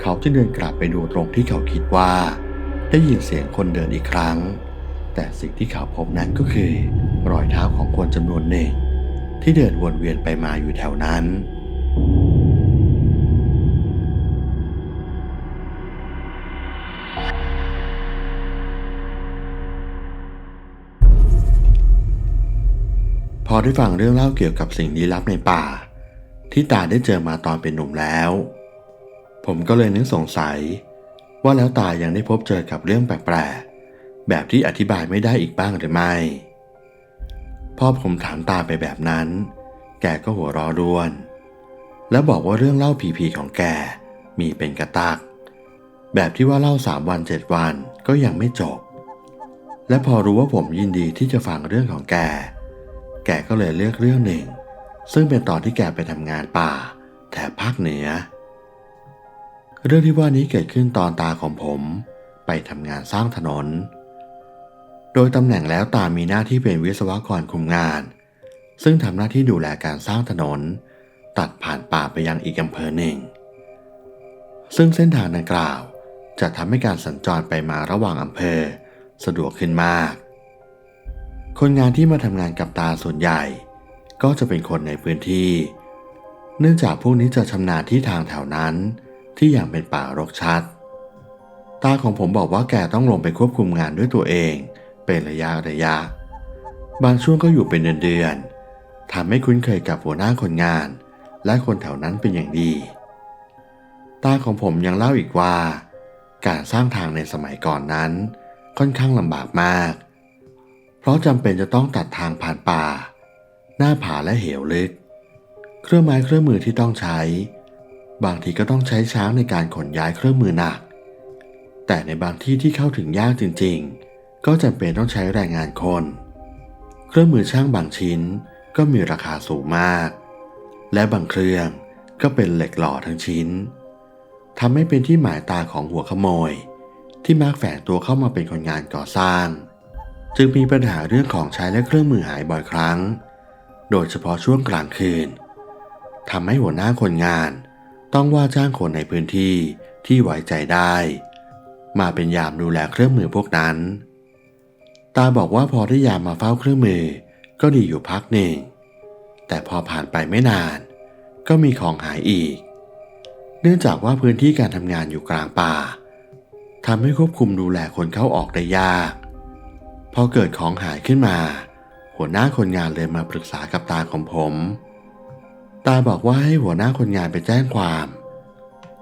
เขาจึงเดินกลับไปดูตรงที่เขาคิดว่า ได้ยินเสียงคนเดินอีกครั้ง แต่สิ่งที่เขาพบนั้นก็คือ รอยเท้าของคนจำนวนหนึ่ง ที่เดินวนเวียนไปมาอยู่แถวนั้นพอได้ฟังเรื่องเล่าเกี่ยวกับสิ่งลี้ลับในป่า ที่ตาได้เจอมาตอนเป็นหนุ่มแล้ว ผมก็เลยนึกสงสัย ว่าแล้วตายังได้พบเจอกับเรื่องแปลกๆ แบบที่อธิบายไม่ได้อีกบ้างหรือไม่พอผมถามตาไปแบบนั้น แกก็หัวเรอรวน แล้วบอกว่าเรื่องเล่าผีๆของแกมีเป็นกระตัก แบบที่ว่าเล่าสามวันเจ็ดวันก็ยังไม่จบ และพอรู้ว่าผมยินดีที่จะฟังเรื่องของแก แกก็เลยเลือกเรื่องหนึ่ง ซึ่งเป็นตอนที่แกไปทำงานป่าแถบภาคเหนือ เรื่องที่ว่านี้เกิดขึ้นตอนตาของผมไปทำงานสร้างถนน โดยตำแหน่งแล้วตามีหน้าที่เป็นวิศวกรคุมงาน ซึ่งทำหน้าที่ดูแลการสร้างถนน ตัดผ่านป่าไปยังอีกอำเภอหนึ่ง ซึ่งเส้นทางดังกล่าวจะทำให้การสัญจรไปมาระหว่างอำเภอ สะดวกขึ้นมาก คนงานที่มาทำงานกับตาส่วนใหญ่ ก็จะเป็นคนในพื้นที่ เนื่องจากพวกนี้จะชำนาญที่ทางแถวนั้น ที่ยังเป็นป่ารกชัด ตาของผมบอกว่าแกต้องลงไปควบคุมงานด้วยตัวเอง เป็นระยะระยะ บางช่วงก็อยู่เป็นเดือนๆทำให้คุ้นเคยกับหัวหน้าคนงาน และคนแถวนั้นเป็นอย่างดี ตาของผมยังเล่าอีกว่า การสร้างทางในสมัยก่อนนั้น ค่อนข้างลำบากมาก เพราะจำเป็นจะต้องตัดทางผ่านป่า หน้าผาและเหวลึก เครื่องไม้เครื่องมือที่ต้องใช้ บางทีก็ต้องใช้ช้างในการขนย้ายเครื่องมือหนัก แต่ในบางที่ที่เข้าถึงยากจริงๆ ก็จำเป็นต้องใช้แรงงานคน เครื่องมือช่างบางชิ้นก็มีราคาสูงมาก และบางเครื่องก็เป็นเหล็กหล่อทั้งชิ้นทำให้เป็นที่หมายตาของหัวขโมย ที่มักแฝงตัวเข้ามาเป็นคนงานก่อสร้าง จึงมีปัญหาเรื่องของใช้และเครื่องมือหายบ่อยครั้ง โดยเฉพาะช่วงกลางคืนทำให้หัวหน้าคนงาน ต้องว่าจ้างคนในพื้นที่ที่ไว้ใจได้ มาเป็นยามดูแลเครื่องมือพวกนั้น ตาบอกว่าพอได้ยามมาเฝ้าเครื่องมือก็ดีอยู่พักหนึ่ง แต่พอผ่านไปไม่นาน ก็มีของหายอีก เนื่องจากว่าพื้นที่การทำงานอยู่กลางป่าทำให้ควบคุมดูแลคนเข้าออกได้ยาก พอเกิดของหายขึ้นมา หัวหน้าคนงานเลยมาปรึกษากับตาของผม ตาบอกว่าให้หัวหน้าคนงานไปแจ้งความ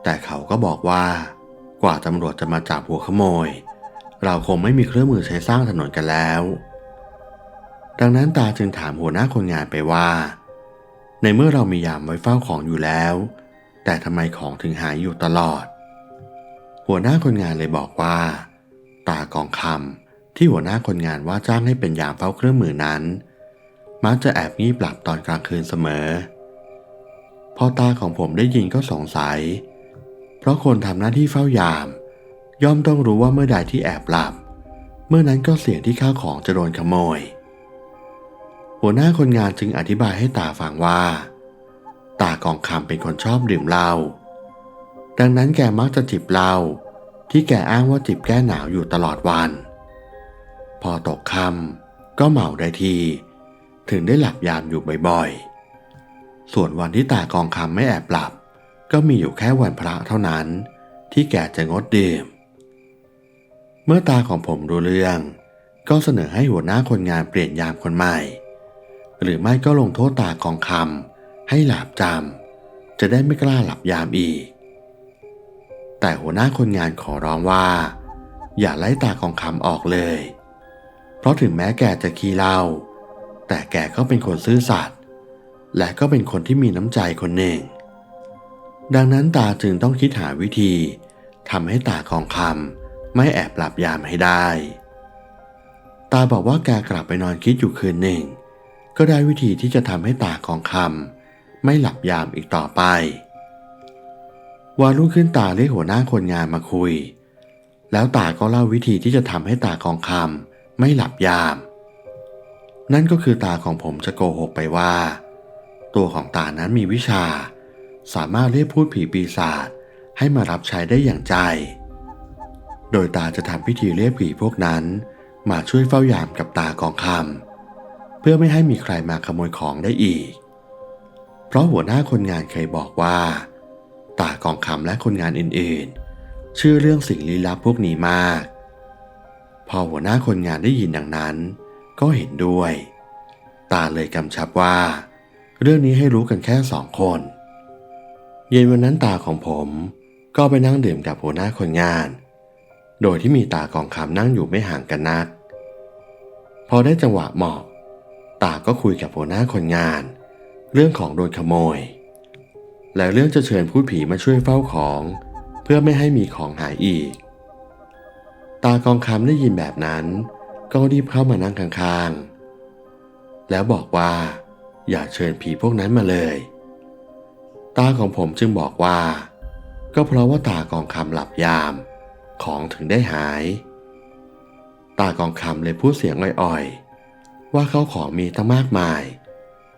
แต่เขาก็บอกว่ากว่าตำรวจจะมาจับหัวขโมย เราคงไม่มีเครื่องมือใช้สร้างถนนกันแล้ว ดังนั้นตาจึงถามหัวหน้าคนงานไปว่า ในเมื่อเรามียามไว้เฝ้าของอยู่แล้ว แต่ทำไมของถึงหายอยู่ตลอด หัวหน้าคนงานเลยบอกว่า ตากองคำที่หัวหน้าคนงานว่าจ้างให้เป็นยามเฝ้าเครื่องมือนั้น มักจะแอบงีบหลับตอนกลางคืนเสมอ พอตาของผมได้ยินก็สงสัย เพราะคนทำหน้าที่เฝ้ายาม ย่อมต้องรู้ว่าเมื่อใดที่แอบหลับ เมื่อนั้นก็เสี่ยงที่ข้าวของจะโดนขโมย หัวหน้าคนงานจึงอธิบายให้ตาฟังว่า ตากองคำเป็นคนชอบดื่มเหล้าดังนั้นแกมักจะจิบเหล้าที่แกอ้างว่าจิบแก้หนาวอยู่ตลอดวัน พอตกค่ำก็เมาได้ที ถึงได้หลับยามอยู่บ่อยๆ ส่วนวันที่ตากองคำไม่แอบหลับ ก็มีอยู่แค่วันพระเท่านั้น ที่แกจะงดดื่ม เมื่อตาของผมรู้เรื่อง ก็เสนอให้หัวหน้าคนงานเปลี่ยนยามคนใหม่ หรือไม่ก็ลงโทษตากองคำให้หลับจำจะได้ไม่กล้าหลับยามอีก แต่หัวหน้าคนงานขอร้องว่า อย่าไล่ตากองคำออกเลย เพราะถึงแม้แกจะขี้เล้าแต่แกก็เป็นคนซื่อสัตย์ และก็เป็นคนที่มีน้ำใจคนหนึ่ง ดังนั้นตาจึงต้องคิดหาวิธีทำให้ตากองคำไม่แอบหลับยามให้ได้ ตาบอกว่าแกกลับไปนอนคิดอยู่คืนหนึ่ง ก็ได้วิธีที่จะทำให้ตากองคำไม่หลับยามอีกต่อไปวันรุ่งขึ้นตาเรียกหัวหน้าคนงานมาคุย แล้วตาก็เล่าวิธีที่จะทำให้ตากองคำไม่หลับยาม นั่นก็คือตาของผมจะโกหกไปว่า ตัวของตานั้นมีวิชา สามารถเรียกพูดผีปีศาจให้มารับใช้ได้อย่างใจ โดยตาจะทำพิธีเรียกผีพวกนั้น มาช่วยเฝ้ายามกับตากองคำเพื่อไม่ให้มีใครมาขโมยของได้อีก เพราะหัวหน้าคนงานเคยบอกว่า ตากองคำและคนงานอื่นๆ ชื่อเรื่องสิ่งลี้ลับพวกนี้มาก พอหัวหน้าคนงานได้ยินดังนั้น ก็เห็นด้วย ตาเลยกำชับว่า เรื่องนี้ให้รู้กันแค่สองคน เย็นวันนั้นตาของผมก็ไปนั่งดื่มกับหัวหน้าคนงาน โดยที่มีตากองคำนั่งอยู่ไม่ห่างกันนัก พอได้จังหวะเหมาะ ตาก็คุยกับหัวหน้าคนงาน เรื่องของโดนขโมย และเรื่องจะเชิญผู้ผีมาช่วยเฝ้าของ เพื่อไม่ให้มีของหายอีก ตากองคำได้ยินแบบนั้น ก็รีบเข้ามานั่งข้างๆ แล้วบอกว่า อย่าเชิญผีพวกนั้นมาเลย ตาของผมจึงบอกว่า ก็เพราะว่าตากองคำหลับยาม ของถึงได้หาย ตากองคำเลยพูดเสียงอ่อยๆ ว่าเขาของมีตั้งมากมาย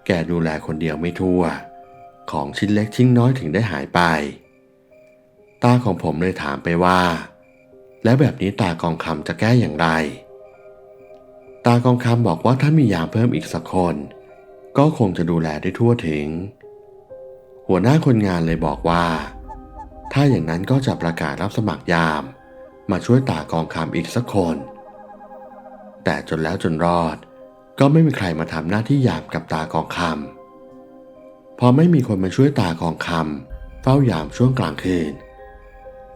แกดูแลคนเดียวไม่ทั่ว ของชิ้นเล็กชิ้นน้อยถึงได้หายไป ตาของผมเลยถามไปว่า แล้วแบบนี้ตากองคำจะแก้อย่างไรตากองคำบอกว่าถ้ามียามเพิ่มอีกสักคน ก็คงจะดูแลได้ทั่วถึง หัวหน้าคนงานเลยบอกว่า ถ้าอย่างนั้นก็จะประกาศรับสมัครยาม มาช่วยตากองคำอีกสักคน แต่จนแล้วจนรอด ก็ไม่มีใครมาทำหน้าที่ยามกับตากองคำพอไม่มีคนมาช่วยตากองคำเฝ้ายามช่วงกลางคืน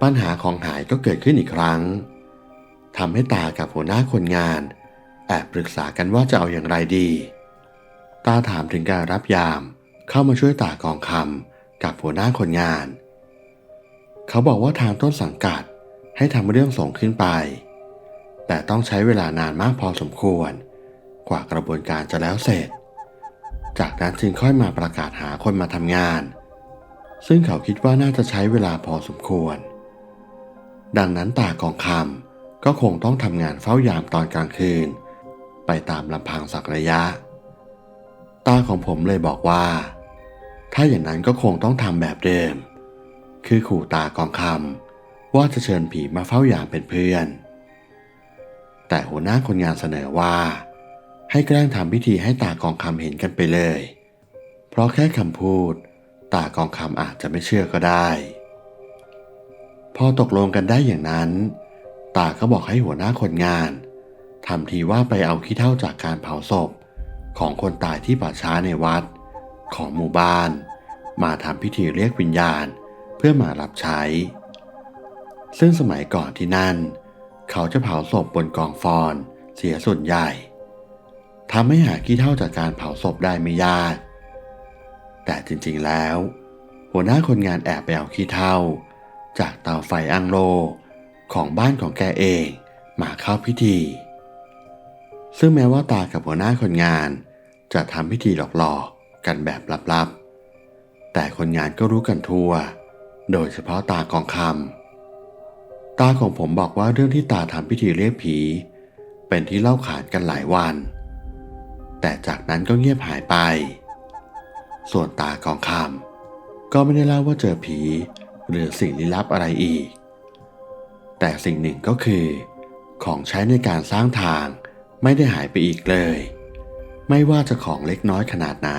ปัญหาของหายก็เกิดขึ้นอีกครั้งทำให้ตากับหัวหน้าคนงาน แอบปรึกษากันว่าจะเอาอย่างไรดี ตาถามถึงการรับยาม เข้ามาช่วยตากองคำกับหัวหน้าคนงาน เขาบอกว่าทางต้นสังกัดให้ทำเรื่องส่งขึ้นไป แต่ต้องใช้เวลานานมากพอสมควร กว่ากระบวนการจะแล้วเสร็จ จากนั้นจึงค่อยมาประกาศหาคนมาทำงาน ซึ่งเขาคิดว่าน่าจะใช้เวลาพอสมควร ดังนั้นตากองคำก็คงต้องทำงานเฝ้ายามตอนกลางคืน ไปตามลำพังสักระยะ ตาของผมเลยบอกว่า ถ้าอย่างนั้นก็คงต้องทำแบบเดิม คือขู่ตากองคำว่าจะเชิญผีมาเฝ้าอย่ามเป็นเพื่อน แต่หัวหน้าคนงานเสนอว่า ให้แกล้งทำพิธีให้ตากองคำเห็นกันไปเลย เพราะแค่คำพูด ตากองคำอาจจะไม่เชื่อก็ได้ พอตกลงกันได้อย่างนั้น ตาก็บอกให้หัวหน้าคนงานทำทีว่าไปเอาขี้เท่าจากการเผาศพ ของคนตายที่ป่าช้าในวัด ของหมู่บ้าน มาทำพิธีเรียกวิญญาณเพื่อมารับใช้ ซึ่งสมัยก่อนที่นั่น เขาจะเผาศพบนกองฟอนเสียส่วนใหญ่ทำให้หาขี้เท่าจากการเผาศพได้ไม่ยาก แต่จริงๆแล้ว หัวหน้าคนงานแอบไปเอาขี้เท่า จากเตาไฟอังโลของบ้านของแกเองมาเข้าพิธี ซึ่งแม้ว่าตากับหัวหน้าคนงาน จะทำพิธีหลอกๆกันแบบลับๆ แต่คนงานก็รู้กันทั่ว โดยเฉพาะตากองคำตาของผมบอกว่าเรื่องที่ตาทำพิธีเรียกผี เป็นที่เล่าขานกันหลายวัน แต่จากนั้นก็เงียบหายไป ส่วนตากองคำก็ไม่ได้เล่าว่าเจอผี หรือสิ่งลี้ลับอะไรอีก แต่สิ่งหนึ่งก็คือ ของใช้ในการสร้างทางไม่ได้หายไปอีกเลย ไม่ว่าจะของเล็กน้อยขนาดไหน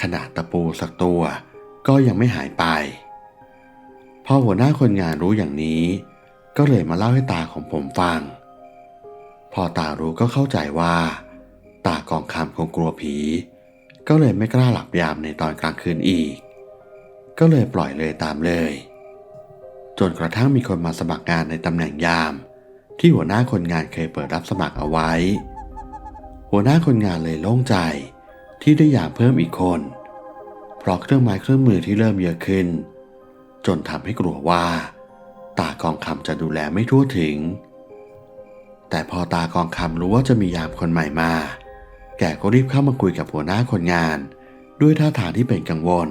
ขนาดตะปูสักตัวก็ยังไม่หายไป พอหัวหน้าคนงานรู้อย่างนี้ ก็เลยมาเล่าให้ตาของผมฟัง พอตารู้ก็เข้าใจว่า ตากองคำคงกลัวผี ก็เลยไม่กล้าหลับยามในตอนกลางคืนอีก ก็เลยปล่อยเลยตามเลย จนกระทั่งมีคนมาสมัครงานในตำแหน่งยาม ที่หัวหน้าคนงานเคยเปิดรับสมัครเอาไว้ หัวหน้าคนงานเลยโล่งใจที่ได้ยามเพิ่มอีกคน เพราะเครื่องไม้เครื่องมือที่เริ่มเยอะขึ้น จนทำให้กลัวว่า ตากองคำจะดูแลไม่ทั่วถึง แต่พอตากองคำรู้ว่าจะมียามคนใหม่มา แกก็รีบเข้ามาคุยกับหัวหน้าคนงาน ด้วยท่าทางที่เป็นกังวล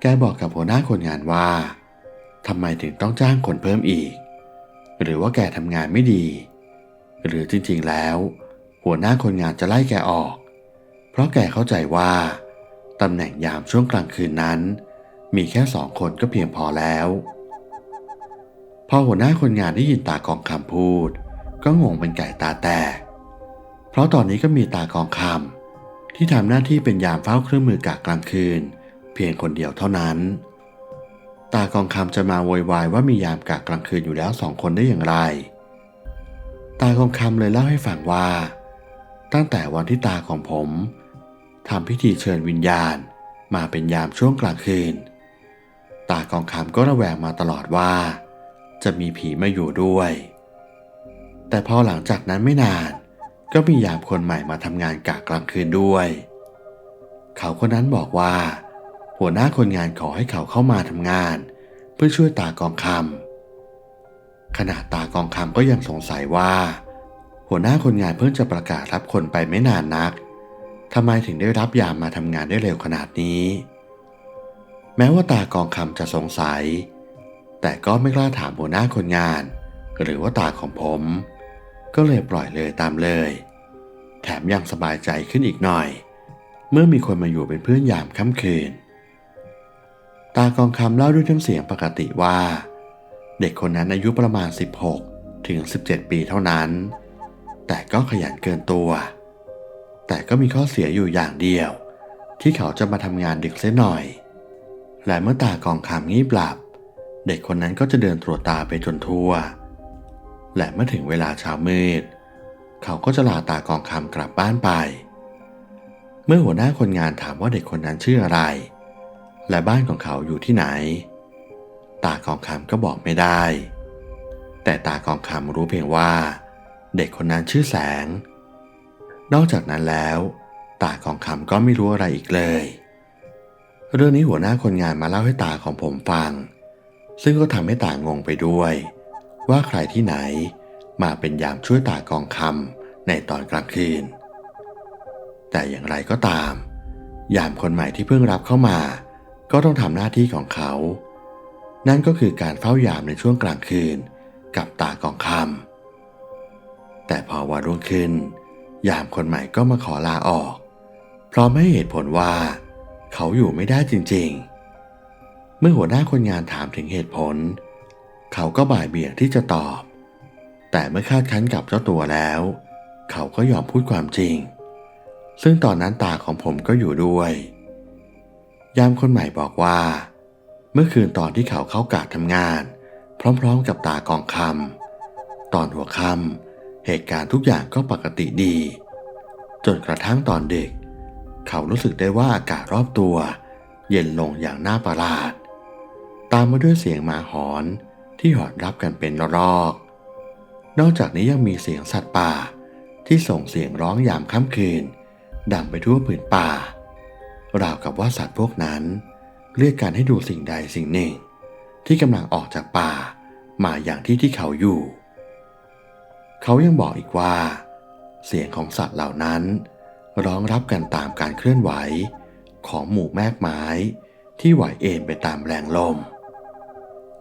แกบอกกับหัวหน้าคนงานว่าทำไมถึงต้องจ้างคนเพิ่มอีก หรือว่าแกทำงานไม่ดี หรือจริงๆแล้ว หัวหน้าคนงานจะไล่แกออก เพราะแกเข้าใจว่าตำแหน่งยามช่วงกลางคืนนั้น มีแค่สองคนก็เพียงพอแล้ว พอหัวหน้าคนงานได้ยินตากองคำพูด ก็งงเป็นไก่ตาแตก เพราะตอนนี้ก็มีตากองคำที่ทำหน้าที่เป็นยามเฝ้าเครื่องมือกะกลางคืน เพียงคนเดียวเท่านั้น ตากองคำจะมาโวยวายว่ามียามกะกลางคืนอยู่แล้วสองคนได้อย่างไร ตากองคำเลยเล่าให้ฟังว่า ตั้งแต่วันที่ตาของผมทำพิธีเชิญวิญญาณมาเป็นยามช่วงกลางคืน ตากองคำก็ระแวงมาตลอดว่า จะมีผีมาอยู่ด้วย แต่พอหลังจากนั้นไม่นาน ก็มียามคนใหม่มาทำงานกะกลางคืนด้วย เขาคนนั้นบอกว่า หัวหน้าคนงานขอให้เขาเข้ามาทำงาน เพื่อช่วยตากองคำขณะตากองคำก็ยังสงสัยว่า หัวหน้าคนงานเพิ่งจะประกาศรับคนไปไม่นานนักทำไมถึงได้รับยามมาทำงานได้เร็วขนาดนี้ แม้ว่าตากองคำจะสงสัย แต่ก็ไม่กล้าถามหัวหน้าคนงาน หรือว่าตาของผม ก็เลยปล่อยเลยตามเลย แถมยังสบายใจขึ้นอีกหน่อย เมื่อมีคนมาอยู่เป็นเพื่อนยามค่ำคืน ตากองคำเล่าด้วยน้ำเสียงปกติว่า เด็กคนนั้นอายุประมาณ 16 ถึง 17 ปีเท่านั้น แต่ก็ขยันเกินตัว แต่ก็มีข้อเสียอยู่อย่างเดียว ที่เขาจะมาทำงานดึกเสียหน่อย และเมื่อตากองคำงีบหลับ เด็กคนนั้นก็จะเดินตรวจตาไปจนทั่ว และเมื่อถึงเวลาเช้ามืด เขาก็จะลาตากองคำกลับบ้านไป เมื่อหัวหน้าคนงานถามว่าเด็กคนนั้นชื่ออะไร และบ้านของเขาอยู่ที่ไหน ตากองคำก็บอกไม่ได้ แต่ตากองคำรู้เพียงว่า เด็กคนนั้นชื่อแสง นอกจากนั้นแล้วตาของคำก็ไม่รู้อะไรอีกเลย เรื่องนี้หัวหน้าคนงานมาเล่าให้ตาของผมฟัง ซึ่งก็ทำให้ตางงไปด้วย ว่าใครที่ไหนมาเป็นยามช่วยตากองคำในตอนกลางคืน แต่อย่างไรก็ตาม ยามคนใหม่ที่เพิ่งรับเข้ามา ก็ต้องทำหน้าที่ของเขา นั่นก็คือการเฝ้ายามในช่วงกลางคืนกับตากองคำแต่พอ วันรุ่งขึ้น ยามคนใหม่ก็มาขอลาออกเพราะไม่เหตุผลว่า เขาอยู่ไม่ได้จริงๆ เมื่อหัวหน้าคนงานถามถึงเหตุผล เขาก็บ่ายเบี่ยงที่จะตอบ แต่เมื่อคาดคั้นกับเจ้าตัวแล้ว เขาก็ยอมพูดความจริง ซึ่งตอนนั้นตาของผมก็อยู่ด้วย ยามคนใหม่บอกว่า เมื่อคืนตอนที่เขาเข้ากะทำงาน พร้อมๆกับตากองคำตอนหัวค่ำ เหตุการณ์ทุกอย่างก็ปกติดี จนกระทั่งตอนเด็ก เขารู้สึกได้ว่าอากาศรอบตัว เย็นลงอย่างน่าประหลาด ตามมาด้วยเสียงหมาหอนที่หอนรับกันเป็นรอก นอกจากนี้ยังมีเสียงสัตว์ป่าที่ส่งเสียงร้องยามค่ำคืน ดังไปทั่วผืนป่า ราวกับว่าสัตว์พวกนั้น เรียกกันให้ดูสิ่งใดสิ่งหนึ่ง ที่กำลังออกจากป่ามาอย่างที่ที่เขาอยู่ เขายังบอกอีกว่า เสียงของสัตว์เหล่านั้น ร้องรับกันตามการเคลื่อนไหว ของหมู่แมกไม้ที่ไหวเอ็นไปตามแรงลม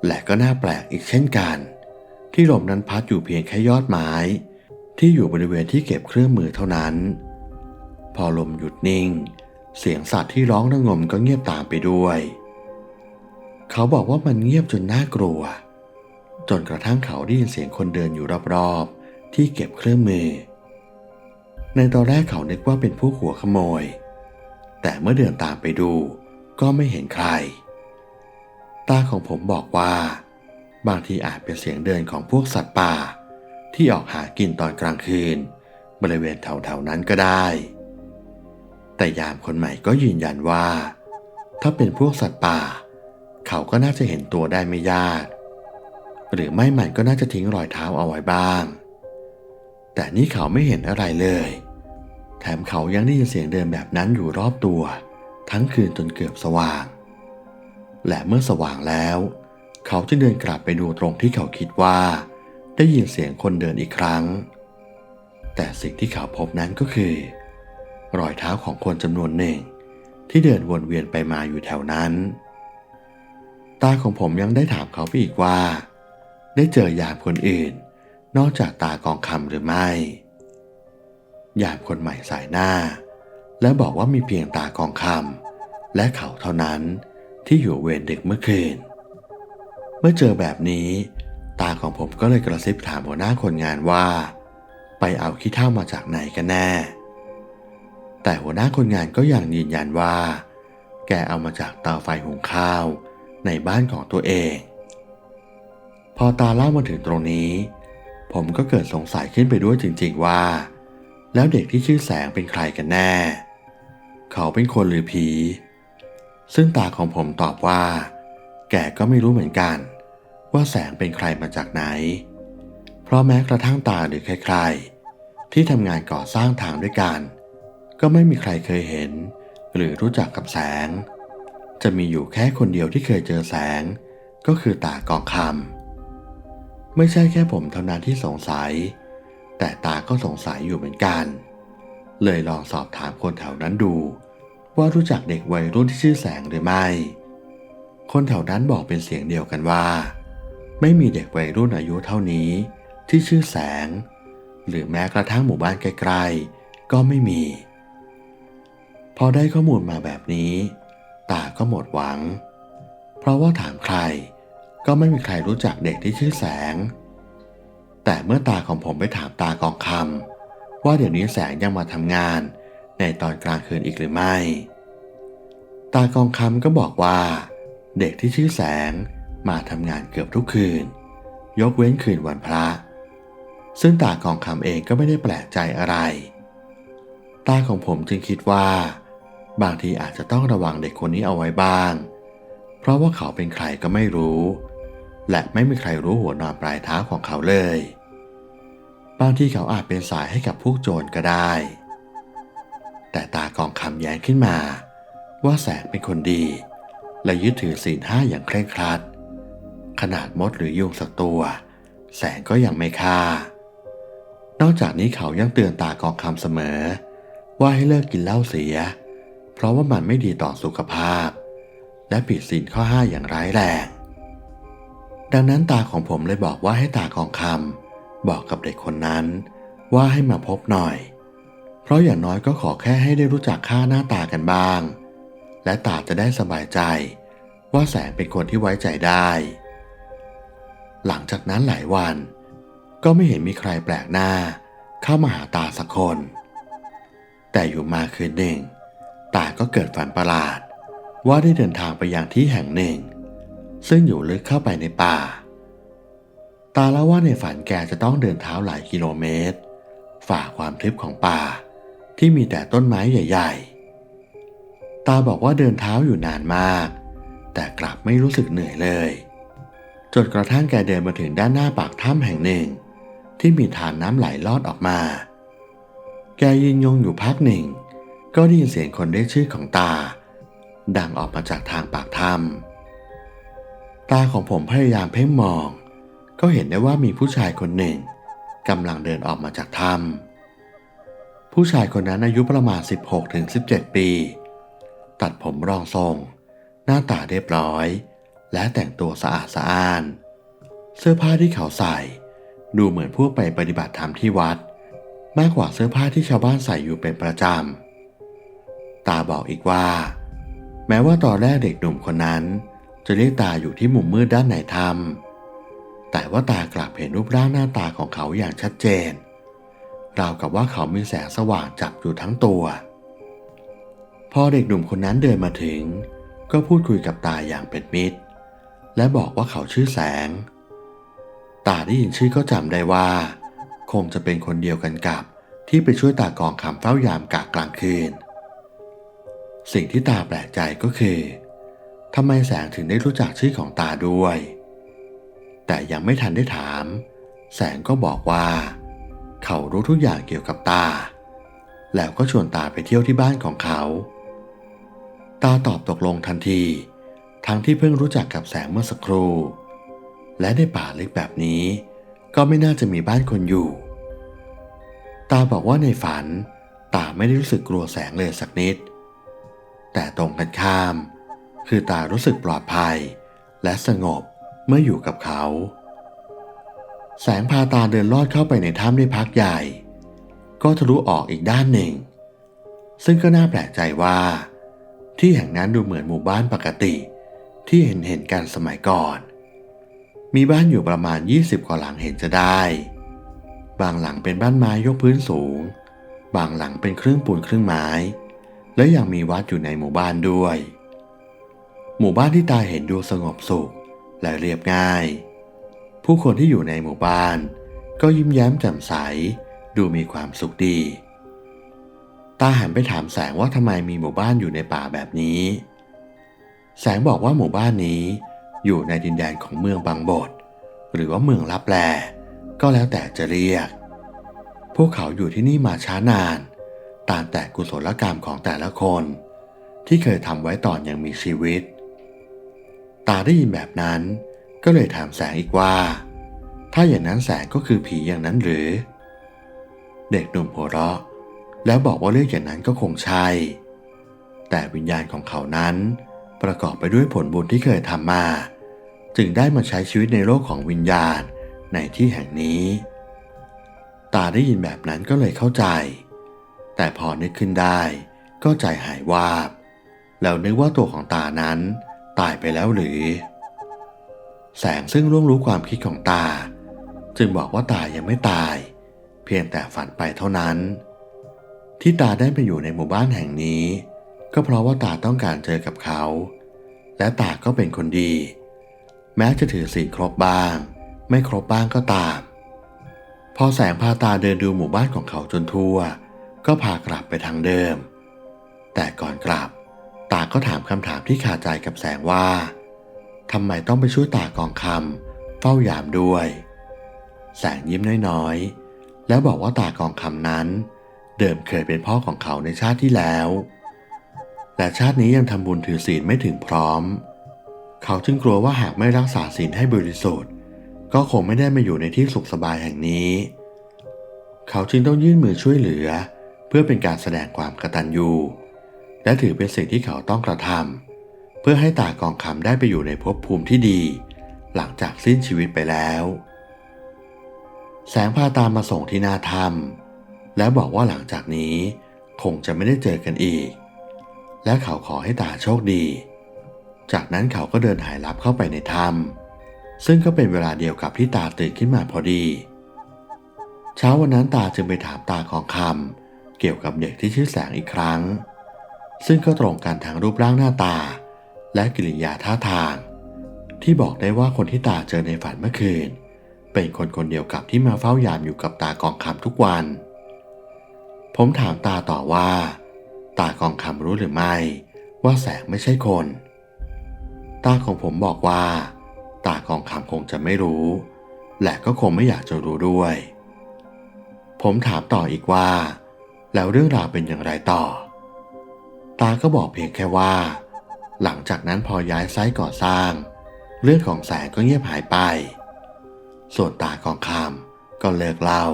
และก็น่าแปลกอีกเช่นกัน ที่ลมนั้นพัดอยู่เพียงแค่ยอดไม้ ที่อยู่บริเวณที่เก็บเครื่องมือเท่านั้น พอลมหยุดนิ่ง เสียงสัตว์ที่ร้องระงมก็เงียบตามไปด้วย เขาบอกว่ามันเงียบจนน่ากลัว จนกระทั่งเขาได้ยินเสียงคนเดินอยู่รอบๆ ที่เก็บเครื่องมือ ในตอนแรกเขานึกว่าเป็นพวกหัวขโมย แต่เมื่อเดินตามไปดูก็ไม่เห็นใคร ตาของผมบอกว่า บางทีอาจเป็นเสียงเดินของพวกสัตว์ป่า ที่ออกหากินตอนกลางคืน บริเวณแถวๆนั้นก็ได้ แต่ยามคนใหม่ก็ยืนยันว่า ถ้าเป็นพวกสัตว์ป่า เขาก็น่าจะเห็นตัวได้ไม่ยาก หรือไม่มันก็น่าจะทิ้งรอยเท้าเอาไว้บ้าง แต่นี่เขาไม่เห็นอะไรเลย แถมเขายังได้ยินเสียงเดินแบบนั้นอยู่รอบตัว ทั้งคืนจนเกือบสว่าง และเมื่อสว่างแล้ว เขาจึงเดินกลับไปดูตรงที่เขาคิดว่า ได้ยินเสียงคนเดินอีกครั้ง แต่สิ่งที่เขาพบนั้นก็คือ รอยเท้าของคนจำนวนหนึ่ง ที่เดินวนเวียนไปมาอยู่แถวนั้น ตาของผมยังได้ถามเขาไปอีกว่า ได้เจอยามคนอื่น นอกจากตากองคำหรือไม่ยามคนใหม่สายหน้า และบอกว่ามีเพียงตากองคำและเขาเท่านั้นที่อยู่เวรดึกเมื่อคืน เมื่อเจอแบบนี้ ตาของผมก็เลยกระซิบถามหัวหน้าคนงานว่า ไปเอาขี้เถ้ามาจากไหนกันแน่ แต่หัวหน้าคนงานก็ยังยืนยันว่า แกเอามาจากเตาไฟหุงข้าวในบ้านของตัวเอง พอตาเล่ามาถึงตรงนี้ ผมก็เกิดสงสัยขึ้นไปด้วยจริง ๆว่า แล้วเด็กที่ชื่อแสงเป็นใครกันแน่ เขาเป็นคนหรือผี ซึ่งตาของผมตอบว่า แกก็ไม่รู้เหมือนกัน ว่าแสงเป็นใครมาจากไหน เพราะแม้กระทั่งตาหรือใครๆ ที่ทำงานก่อสร้างทางด้วยกัน ก็ไม่มีใครเคยเห็น หรือรู้จักกับแสง จะมีอยู่แค่คนเดียวที่เคยเจอแสง ก็คือตากองคำ ไม่ใช่แค่ผมเท่านั้นที่สงสัย แต่ตาก็สงสัยอยู่เหมือนกัน เลยลองสอบถามคนแถวนั้นดู ว่ารู้จักเด็กวัยรุ่นที่ชื่อแสงหรือไม่ คนแถวนั้นบอกเป็นเสียงเดียวกันว่า ไม่มีเด็กวัยรุ่นอายุเท่านี้ ที่ชื่อแสง หรือแม้กระทั่งหมู่บ้านใกลๆก็ไม่มี พอได้ข้อมูลมาแบบนี้ ตาก็หมดหวัง เพราะว่าถามใคร ก็ไม่มีใครรู้จักเด็กที่ชื่อแสง แต่เมื่อตาของผมไปถามตากองคำว่าเดี๋ยวนี้แสงยังมาทำงานในตอนกลางคืนอีกหรือไม่ ตากองคำก็บอกว่า เด็กที่ชื่อแสงมาทำงานเกือบทุกคืน ยกเว้นคืนวันพระ ซึ่งตากองคำเองก็ไม่ได้แปลกใจอะไร ตาของผมจึงคิดว่า บางทีอาจจะต้องระวังเด็กคนนี้เอาไว้บ้าง เพราะว่าเขาเป็นใครก็ไม่รู้ และไม่มีใครรู้หัวนอนปลายเท้าของเขาเลย บางทีเขาอาจเป็นสายให้กับพวกโจรก็ได้ แต่ตากองคำแย้งขึ้นมา ว่าแสงเป็นคนดี และยึดถือศีลห้าอย่างเคร่งครัด ขนาดมดหรือยุงสักตัว แสงก็ยังไม่ฆ่า นอกจากนี้เขายังเตือนตากองคำเสมอ ว่าให้เลิกกินเหล้าเสีย เพราะว่ามันไม่ดีต่อสุขภาพ และผิดศีลข้อห้าอย่างร้ายแรง ดังนั้นตาของผมเลยบอกว่าให้ตากองคำบอกกับเด็กคนนั้น ว่าให้มาพบหน่อย เพราะอย่างน้อยก็ขอแค่ให้ได้รู้จักค่าหน้าตากันบ้าง และตาจะได้สบายใจ ว่าแสงเป็นคนที่ไว้ใจได้ หลังจากนั้นหลายวัน ก็ไม่เห็นมีใครแปลกหน้า เข้ามาหาตาสักคน แต่อยู่มาคืนหนึ่ง ตาก็เกิดฝันประหลาด ว่าได้เดินทางไปยังที่แห่งหนึ่ง ซึ่งอยู่ลึกเข้าไปในป่า ตาเล่าว่าในฝันแกจะต้องเดินเท้าหลายกิโลเมตร ฝ่าความทึบของป่า ที่มีแต่ต้นไม้ใหญ่ ๆ ตาบอกว่าเดินเท้าอยู่นานมาก แต่กลับไม่รู้สึกเหนื่อยเลยจนกระทั่งแกเดินมาถึงด้านหน้าปากถ้ำแห่งหนึ่ง ที่มีทานน้ำไหลลอดออกมา แกยืนยงอยู่พักหนึ่ง ก็ได้ยินเสียงคนเรียกชื่อของตา ดังออกมาจากทางปากถ้ำ ตาของผมพยายามเพ่งมอง ก็เห็นได้ว่ามีผู้ชายคนหนึ่งกำลังเดินออกมาจากถ้ำผู้ชายคนนั้นอายุประมาณ 16-17 ปี ตัดผมรองทรง หน้าตาเรียบร้อย และแต่งตัวสะอาดสะอ้าน เสื้อผ้าที่เขาใส่ ดูเหมือนพวกไปปฏิบัติธรรมที่วัด มากกว่าเสื้อผ้าที่ชาวบ้านใส่อยู่เป็นประจำตาบอกอีกว่า แม้ว่าตอนแรกเด็กหนุ่มคนนั้น จะเรียกตาอยู่ที่มุมมืดด้านไหนถ้ำแต่ว่าตากลับเห็นรูปร่างหน้าตาของเขาอย่างชัดเจน ราวกับว่าเขามีแสงสว่างจับอยู่ทั้งตัว พอเด็กหนุ่มคนนั้นเดินมาถึง ก็พูดคุยกับตาอย่างเป็นมิตร และบอกว่าเขาชื่อแสง ตาได้ยินชื่อก็จำได้ว่า คงจะเป็นคนเดียวกันกับที่ไปช่วยตากองคำเฝ้ายามกะกลางคืน สิ่งที่ตาแปลกใจก็คือ ทำไมแสงถึงได้รู้จักชื่อของตาด้วย แต่ยังไม่ทันได้ถาม แสงก็บอกว่า เขารู้ทุกอย่างเกี่ยวกับตา แล้วก็ชวนตาไปเที่ยวที่บ้านของเขา ตาตอบตกลงทันที ทั้งที่เพิ่งรู้จักกับแสงเมื่อสักครู่ และในป่าลึกแบบนี้ ก็ไม่น่าจะมีบ้านคนอยู่ ตาบอกว่าในฝัน ตาไม่ได้รู้สึกกลัวแสงเลยสักนิด แต่ตรงกันข้าม คือตารู้สึกปลอดภัย และสงบเมื่ออยู่กับเขา แสงพาตาเดินลอดเข้าไปในถ้ำได้พักใหญ่ ก็ทะลุออกอีกด้านหนึ่ง ซึ่งก็น่าแปลกใจว่า ที่แห่งนั้นดูเหมือนหมู่บ้านปกติ ที่เห็นเห็นกันสมัยก่อน มีบ้านอยู่ประมาณ 20 กว่าหลังเห็นจะได้ บางหลังเป็นบ้านไม้ยกพื้นสูง บางหลังเป็นครึ่งปูนครึ่งไม้ และยังมีวัดอยู่ในหมู่บ้านด้วย หมู่บ้านที่ตาเห็นดูสงบสุขและเรียบง่าย ผู้คนที่อยู่ในหมู่บ้าน ก็ยิ้มแย้มแจ่มใส ดูมีความสุขดี ตาหันไปถามแสงว่าทำไมมีหมู่บ้านอยู่ในป่าแบบนี้ แสงบอกว่าหมู่บ้านนี้ อยู่ในดินแดนของเมืองบางบดหรือว่าเมืองลับแลก็แล้วแต่จะเรียก พวกเขาอยู่ที่นี่มาช้านาน ตามแต่กุศลกรรมของแต่ละคน ที่เคยทำไว้ตอนยังมีชีวิต ตาได้ยินแบบนั้น ก็เลยถามแสงอีกว่า ถ้าอย่างนั้นแสงก็คือผีอย่างนั้นหรือ เด็กหนุ่มหัวเราะ แล้วบอกว่าเรื่องอย่างนั้นก็คงใช่ แต่วิญญาณของเขานั้นประกอบไปด้วยผลบุญที่เคยทำมา จึงได้มาใช้ชีวิตในโลกของวิญญาณในที่แห่งนี้ ตาได้ยินแบบนั้นก็เลยเข้าใจ แต่พอนึกขึ้นได้ก็ใจหายวาบ แล้วนึกว่าตัวของตานั้น ตายไปแล้วหรือ แสงซึ่งร่วงรู้ความคิดของตา จึงบอกว่าตายังไม่ตาย เพียงแต่ฝันไปเท่านั้น ที่ตาได้ไปอยู่ในหมู่บ้านแห่งนี้ ก็เพราะว่าตาต้องการเจอกับเขา และตาก็เป็นคนดี แม้จะถือศีลครบบ้าง ไม่ครบบ้างก็ตาม พอแสงพาตาเดินดูหมู่บ้านของเขาจนทั่ว ก็พากลับไปทางเดิม แต่ก่อนกลับ ตาก็ถามคำถามที่ขาดใจกับแสงว่าทำไมต้องไปช่วยตากองคำเฝ้ายามด้วย แสงยิ้มน้อยๆ แล้วบอกว่าตากองคำนั้น เดิมเคยเป็นพ่อของเขาในชาติที่แล้วแต่ชาตินี้ยังทำบุญถือศีลไม่ถึงพร้อม เขาจึงกลัวว่าหากไม่รักษาศีลให้บริสุทธิ์ ก็คงไม่ได้มาอยู่ในที่สุขสบายแห่งนี้ เขาจึงต้องยื่นมือช่วยเหลือ เพื่อเป็นการแสดงความกตัญญู และถือเป็นสิ่งที่เขาต้องกระทำเพื่อให้ตากองคำได้ไปอยู่ในภพภูมิที่ดี หลังจากสิ้นชีวิตไปแล้ว แสงพาตามมาส่งที่น้าถ้ำแล้วบอกว่าหลังจากนี้คงจะไม่ได้เจอกันอีก และเขาขอให้ตาโชคดี จากนั้นเขาก็เดินหายลับเข้าไปในถ้ำซึ่งก็เป็นเวลาเดียวกับที่ตาตื่นขึ้นมาพอดี เช้าวันนั้นตาจึงไปถามตาของคำเกี่ยวกับเด็กที่ชื่อแสงอีกครั้ง ซึ่งก็ตรงกันทางรูปร่างหน้าตา และกิริยาท่าทาง ที่บอกได้ว่าคนที่ตาเจอในฝันเมื่อคืน เป็นคนคนเดียวกับที่มาเฝ้ายามอยู่กับตากองคำทุกวัน ผมถามตาต่อว่า ตากองคำรู้หรือไม่ ว่าแสงไม่ใช่คน ตาของผมบอกว่า ตากองคำคงจะไม่รู้ และก็คงไม่อยากจะรู้ด้วย ผมถามต่ออีกว่า แล้วเรื่องราวเป็นอย่างไรต่อ ตาก็บอกเพียงแค่ว่า หลังจากนั้นพอย้ายไซต์ก่อสร้าง เรื่องของแสงก็เงียบหายไป ส่วนตากองคำก็เลิกเล่า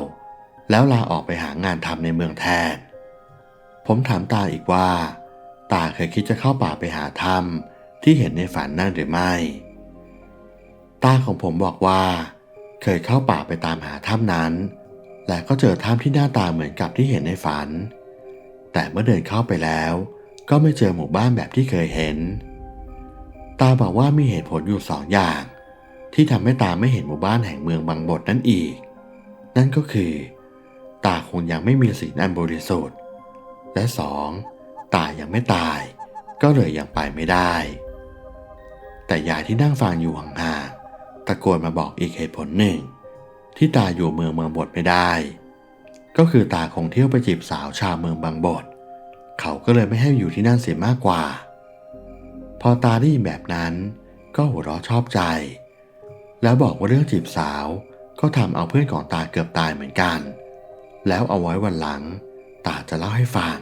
แล้วลาออกไปหางานทำในเมืองแทน ผมถามตาอีกว่า ตาเคยคิดจะเข้าป่าไปหาถ้ำที่เห็นในฝันนั่นหรือไม่ ตาของผมบอกว่า เคยเข้าป่าไปตามหาถ้ำนั้น และก็เจอถ้ำที่หน้าตาเหมือนกับที่เห็นในฝัน แต่เมื่อเดินเข้าไปแล้ว ก็ไม่เจอหมู่บ้านแบบที่เคยเห็น ตาบอกว่ามีเหตุผลอยู่สองอย่าง ที่ทำให้ตาไม่เห็นหมู่บ้านแห่งเมืองบางบทนั่นอีก นั่นก็คือ ตาคงยังไม่มีศีลอันบริสุทธิ์ และสองตายังไม่ตาย ก็เลยยังไปไม่ได้ แต่ยายที่นั่งฟังอยู่ห่างๆตะโกนมาบอกอีกเหตุผลหนึ่ง ที่ตาอยู่เมืองบางบทไม่ได้ ก็คือตาคงเที่ยวไปจีบสาวชาวเมืองบางบท เขาก็เลยไม่ให้อยู่ที่นั่นเสียมากกว่า พอตาได้ยินแบบนั้น ก็หัวเราะชอบใจ แล้วบอกว่าเรื่องจีบสาวก็ทำเอาเพื่อนของตาเกือบตายเหมือนกัน แล้วเอาไว้วันหลัง ตาจะเล่าให้ฟัง